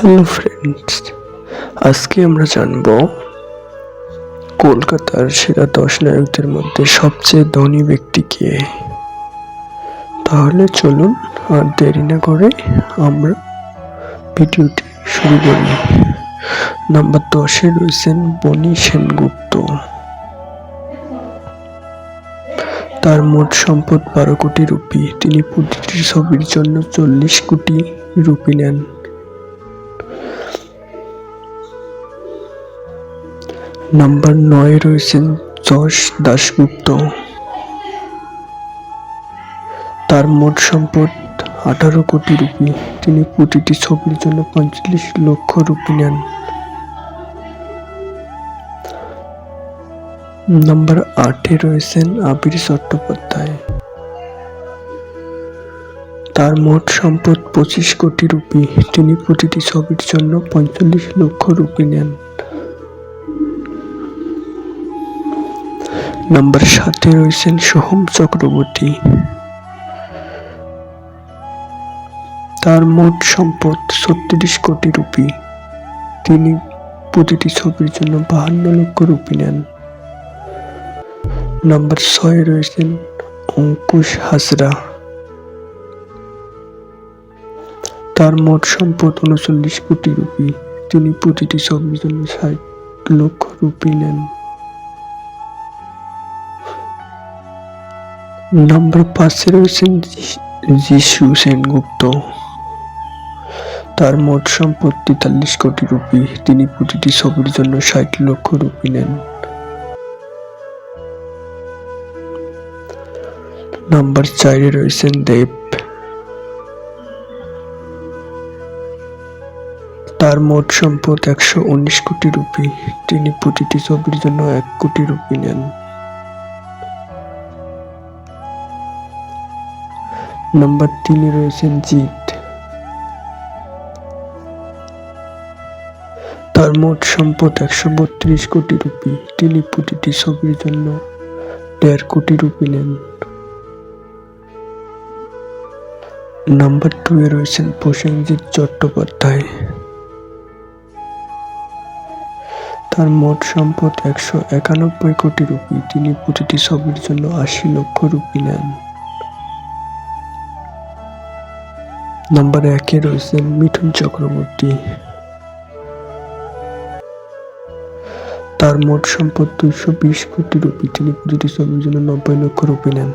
Hello friends আজকে আমরা জানব কলকাতার সেরা দশ নায়কদের মধ্যে সবচেয়ে ধনী ব্যক্তি কে। তাহলে চলুন আর দেরি না করে আমরা ভিডিওটি শুরু করি। নাম্বার দশে রয়েছেন বনি সেনগুপ্ত। তার মোট সম্পদ বারো কোটি রুপি। তিনি প্রতিটি ছবির জন্য চল্লিশ কোটি রুপি নেন। নাম্বার নয় রয়েছেন যশ দাশগুপ্ত। তার মোট সম্পদ আঠারো কোটি রুপি। তিনি প্রতিটি ছবির জন্য পঁয়তাল্লিশ লক্ষ রুপি নেন। নাম্বার আটে রয়েছেন আবির চট্টোপাধ্যায়। তার মোট সম্পদ পঁচিশ কোটি রুপি। তিনি প্রতিটি ছবির জন্য পঁয়তাল্লিশ লক্ষ রুপি নেন। নাম্বার সাতে রয়েছেন সোহম চক্রবর্তী। তার মোট সম্পদ ছত্রিশ কোটি রুপি। তিনি প্রতিটি ছবির জন্য বাহান্ন লক্ষ রুপি নেন। নাম্বার ছয়ে রয়েছেন অঙ্কুশ হাজরা। তার মোট সম্পদ উনচল্লিশ কোটি রুপি। তিনি প্রতিটি ছবির জন্য ষাট লক্ষ রুপি নেন। নাম্বার পাঁচে রয়েছেন যিশু সেনগুপ্ত। তার মোট সম্পদ তেতাল্লিশ কোটি রুপি। তিনি প্রতিটি ছবির জন্য ষাট লক্ষ রুপি নেন। নাম্বার চারে রয়েছেন দেব। তার মোট সম্পদ একশো উনিশ কোটি রুপি। তিনি প্রতিটি ছবির জন্য এক কোটি রুপি নেন। নাম্বার তিনে রয়েছেন জিৎ তার মোট সম্পদ একশো বত্রিশ কোটি রুপি। তিনি প্রতিটি ছবির জন্য দেড় কোটি রুপি নেন। নাম্বার টু এ রয়েছেন প্রসেনজিৎ চট্টোপাধ্যায়। তার মোট সম্পদ একশো একানব্বই কোটি রুপি। তিনি প্রতিটি ছবির জন্য আশি লক্ষ রুপি নেন। নাম্বার একে রয়েছেন মিঠুন চক্রবর্তী। তার মোট সম্পদ দুইশো বিশ কোটি রুপি। তিনি প্রতিটি ছবির জন্য নব্বই লক্ষ রুপি নেন।